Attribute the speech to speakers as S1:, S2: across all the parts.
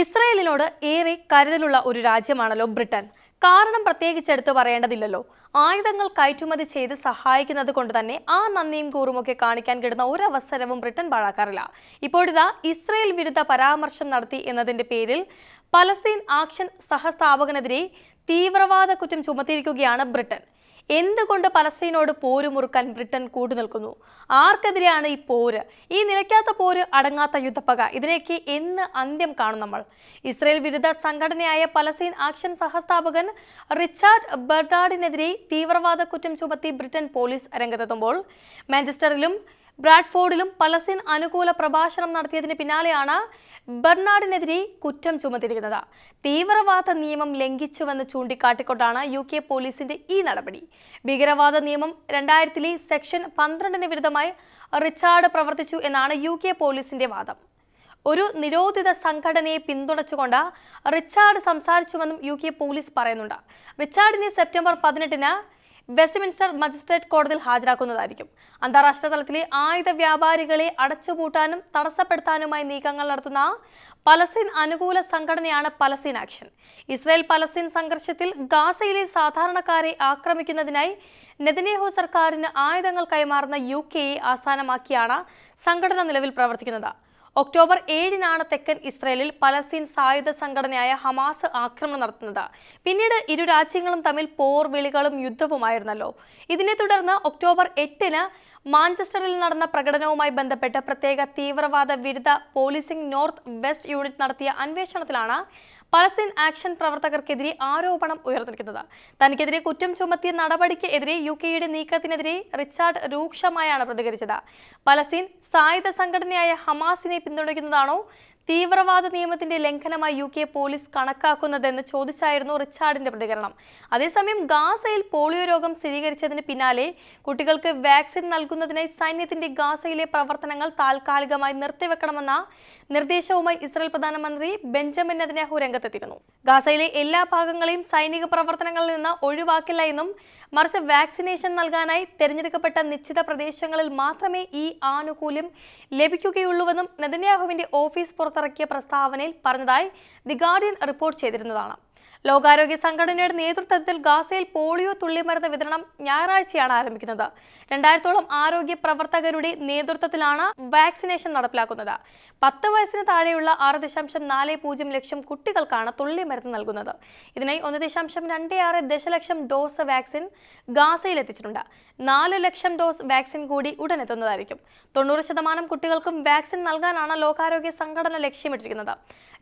S1: ഇസ്രയേലിനോട് ഏറെ കരുതലുള്ള ഒരു രാജ്യമാണല്ലോ ബ്രിട്ടൻ. കാരണം പ്രത്യേകിച്ച് എടുത്തു പറയേണ്ടതില്ലല്ലോ. ആയുധങ്ങൾ കയറ്റുമതി ചെയ്ത് സഹായിക്കുന്നത് കൊണ്ട് തന്നെ ആ നന്ദിയും കൂറുമൊക്കെ കാണിക്കാൻ കിടുന്ന ഒരവസരവും ബ്രിട്ടൻ പാഴാക്കാറില്ല. ഇപ്പോഴിതാ ഇസ്രയേൽ വിരുദ്ധ പരാമർശം നടത്തി എന്നതിന്റെ പേരിൽ പലസ്തീൻ ആക്ഷൻ സഹസ്ഥാപകനെതിരെ തീവ്രവാദ കുറ്റം ചുമത്തിയിരിക്കുകയാണ് ബ്രിട്ടൻ. എന്തുകൊണ്ട് പലസ്തീനോട് പോര് മുറുക്കാൻ ബ്രിട്ടൻ കൂട്ടുനിൽക്കുന്നു ആർക്കെതിരെയാണ് ഈ പോര്? ഈ നിലയ്ക്കാത്ത പോര് അടങ്ങാത്ത യുദ്ധപ്പക. ഇതിനേക്ക് എന്ന് അന്ത്യം കാണും നമ്മൾ. ഇസ്രയേൽ വിരുദ്ധ സംഘടനയായ പലസ്തീൻ ആക്ഷൻ സഹസ്ഥാപകൻ റിച്ചാർഡ് ബർഡാഡിനെതിരെ തീവ്രവാദ കുറ്റം ചുമത്തി ബ്രിട്ടൻ പോലീസ് രംഗത്തെത്തുമ്പോൾ മാഞ്ചസ്റ്ററിലും ബ്രാഡ്ഫോർഡിലും പലസ്തീൻ അനുകൂല പ്രഭാഷണം നടത്തിയതിന് പിന്നാലെയാണ് ബെർണാഡിനെതിരെ കുറ്റം ചുമത്തിയിരിക്കുന്നത്. തീവ്രവാദ നിയമം ലംഘിച്ചുവെന്ന് ചൂണ്ടിക്കാട്ടിക്കൊണ്ടാണ് യു കെ പോലീസിന്റെ ഈ നടപടി. ഭീകരവാദ നിയമം രണ്ടായിരത്തിലെ സെക്ഷൻ പന്ത്രണ്ടിന് വിരുദ്ധമായി റിച്ചാർഡ് പ്രവർത്തിച്ചു എന്നാണ് യു കെ പോലീസിന്റെ വാദം. ഒരു നിരോധിത സംഘടനയെ പിന്തുണച്ചുകൊണ്ട് റിച്ചാർഡ് സംസാരിച്ചുവെന്നും യു കെ പോലീസ് പറയുന്നുണ്ട്. റിച്ചാർഡിനെ സെപ്റ്റംബർ പതിനെട്ടിന് വെസ്റ്റ്മിൻസ്റ്റർ മജിസ്ട്രേറ്റ് കോടതിയിൽ ഹാജരാക്കുന്നതായിരിക്കും. അന്താരാഷ്ട്ര തലത്തിലെ ആയുധ വ്യാപാരികളെ അടച്ചുപൂട്ടാനും തടസ്സപ്പെടുത്താനുമായി നീക്കങ്ങൾ നടത്തുന്ന പലസ്തീൻ അനുകൂല സംഘടനയാണ് പലസ്തീൻ ആക്ഷൻ. ഇസ്രായേൽ പലസ്തീൻ സംഘർഷത്തിൽ ഗാസയിലെ സാധാരണക്കാരെ ആക്രമിക്കുന്നതിനായി നെതന്യാഹു സർക്കാരിന് ആയുധങ്ങൾ കൈമാറുന്ന യു കെയെ ആസ്ഥാനമാക്കിയാണ് സംഘടന നിലവിൽ പ്രവർത്തിക്കുന്നത്. ഒക്ടോബർ ഏഴിനാണ് തെക്കൻ ഇസ്രയേലിൽ പലസ്തീൻ സായുധ സംഘടനയായ ഹമാസ് ആക്രമണം നടത്തുന്നത്. പിന്നീട് ഇരു രാജ്യങ്ങളും തമ്മിൽ പോർവിളികളും യുദ്ധവുമായിരുന്നല്ലോ. ഇതിനെ തുടർന്ന് ഒക്ടോബർ എട്ടിന് മാഞ്ചസ്റ്ററിൽ നടന്ന പ്രകടനവുമായി ബന്ധപ്പെട്ട് പ്രത്യേക തീവ്രവാദ വിരുദ്ധ പോലീസിംഗ് നോർത്ത് വെസ്റ്റ് യൂണിറ്റ് നടത്തിയ അന്വേഷണത്തിലാണ് പലസ്തീൻ ആക്ഷൻ പ്രവർത്തകർക്കെതിരെ ആരോപണം ഉയർന്നിരിക്കുന്നത്. തനിക്കെതിരെ കുറ്റം ചുമത്തിയ നടപടിക്ക് എതിരെ യു കെയുടെ നീക്കത്തിനെതിരെ റിച്ചാർഡ് രൂക്ഷമായാണ് പ്രതികരിച്ചത്. പലസ്തീൻ സായുധ സംഘടനയായ ഹമാസിനെ പിന്തുണയ്ക്കുന്നതാണോ തീവ്രവാദ നിയമത്തിന്റെ ലംഘനമായി യു കെ പോലീസ് കണക്കാക്കുന്നതെന്ന് ചോദിച്ചായിരുന്നു റിച്ചാർഡിന്റെ പ്രതികരണം. അതേസമയം ഗാസയിൽ പോളിയോ രോഗം സ്ഥിരീകരിച്ചതിന് പിന്നാലെ കുട്ടികൾക്ക് വാക്സിൻ നൽകുന്നതിനായി സൈന്യത്തിന്റെ ഗാസയിലെ പ്രവർത്തനങ്ങൾ താൽക്കാലികമായി നിർത്തിവെക്കണമെന്ന നിർദ്ദേശവുമായി ഇസ്രായേൽ പ്രധാനമന്ത്രി ബെഞ്ചമിൻ നെതന്യാഹു രംഗത്തെത്തിയിരുന്നു. ഗാസയിലെ എല്ലാ ഭാഗങ്ങളെയും സൈനിക പ്രവർത്തനങ്ങളിൽ നിന്ന് ഒഴിവാക്കില്ല എന്നും മറിച്ച് വാക്സിനേഷൻ നൽകാനായി തെരഞ്ഞെടുക്കപ്പെട്ട നിശ്ചിത പ്രദേശങ്ങളിൽ മാത്രമേ ഈ ആനുകൂല്യം ലഭിക്കുകയുള്ളൂവെന്നും നെതന്യാഹുവിന്റെ ഓഫീസ് പുറത്തിറക്കിയ പ്രസ്താവനയിൽ പറഞ്ഞതായി ദി ഗാർഡിയൻ റിപ്പോർട്ട് ചെയ്തിരുന്നതാണ്. ലോകാരോഗ്യ സംഘടനയുടെ നേതൃത്വത്തിൽ ഗാസയിൽ പോളിയോ തുള്ളിമരുന്ന് വിതരണം ഞായറാഴ്ചയാണ് ആരംഭിക്കുന്നത്. രണ്ടായിരത്തോളം ആരോഗ്യ പ്രവർത്തകരുടെ നേതൃത്വത്തിലാണ് വാക്സിനേഷൻ നടപ്പിലാക്കുന്നത്. പത്ത് വയസ്സിന് താഴെയുള്ള ആറ് ദശാംശം നാല് പൂജ്യം ലക്ഷം കുട്ടികൾക്കാണ് തുള്ളിമരുന്ന് നൽകുന്നത്. ഇതിനായി ഒന്ന് ദശാംശം രണ്ട് ആറ് ദശലക്ഷം ഡോസ് വാക്സിൻ ഗാസയിൽ എത്തിച്ചിട്ടുണ്ട്. നാല് ലക്ഷം ഡോസ് വാക്സിൻ കൂടി ഉടൻ എത്തുന്നതായിരിക്കും. തൊണ്ണൂറ് ശതമാനം കുട്ടികൾക്കും വാക്സിൻ നൽകാനാണ് ലോകാരോഗ്യ സംഘടന ലക്ഷ്യമിട്ടിരിക്കുന്നത്.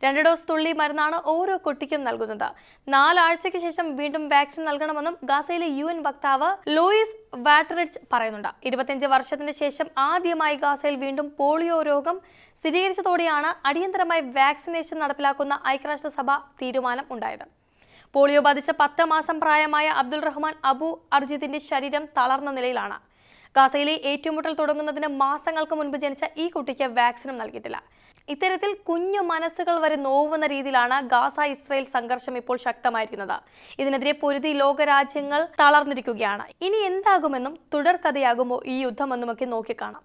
S1: രണ്ട് ഡോസ് തുള്ളി മരുന്നാണ് ഓരോ കുട്ടിക്കും നൽകുന്നത്. നാലാഴ്ചയ്ക്ക് ശേഷം വീണ്ടും വാക്സിൻ നൽകണമെന്നും ഗാസയിലെ യു എൻ വക്താവ് ലൂയിസ് വാട്ടറിഡ്ജ് പറയുന്നുണ്ട്. ഇരുപത്തിയഞ്ച് വർഷത്തിന് ശേഷം ആദ്യമായി ഗാസയിൽ വീണ്ടും പോളിയോ രോഗം സ്ഥിരീകരിച്ചതോടെയാണ് അടിയന്തരമായി വാക്സിനേഷൻ നടപ്പിലാക്കുന്ന ഐക്യരാഷ്ട്രസഭ തീരുമാനം ഉണ്ടായത്. പോളിയോ ബാധിച്ച പത്ത് മാസം പ്രായമായ അബ്ദുൾ റഹ്മാൻ അബു അർജിദിന്റെ ശരീരം തളർന്ന നിലയിലാണ്. ഗാസയിലെ ഏറ്റുമുട്ടൽ തുടങ്ങുന്നതിന് മാസങ്ങൾക്ക് മുൻപ് ജനിച്ച ഈ കുട്ടിക്ക് വാക്സിനും നൽകിയിട്ടില്ല. ഇത്തരത്തിൽ കുഞ്ഞു മനസ്സുകൾ വരെ നോവുന്ന രീതിയിലാണ് ഗാസ ഇസ്രയേൽ സംഘർഷം ഇപ്പോൾ ശക്തമായിരിക്കുന്നത്. ഇതിനെതിരെ പൊരുതി ലോകരാജ്യങ്ങൾ തളർന്നിരിക്കുകയാണ്. ഇനി എന്താകുമെന്നും തുടർക്കഥയാകുമോ ഈ യുദ്ധമെന്നുമൊക്കെ നോക്കിക്കാണാം.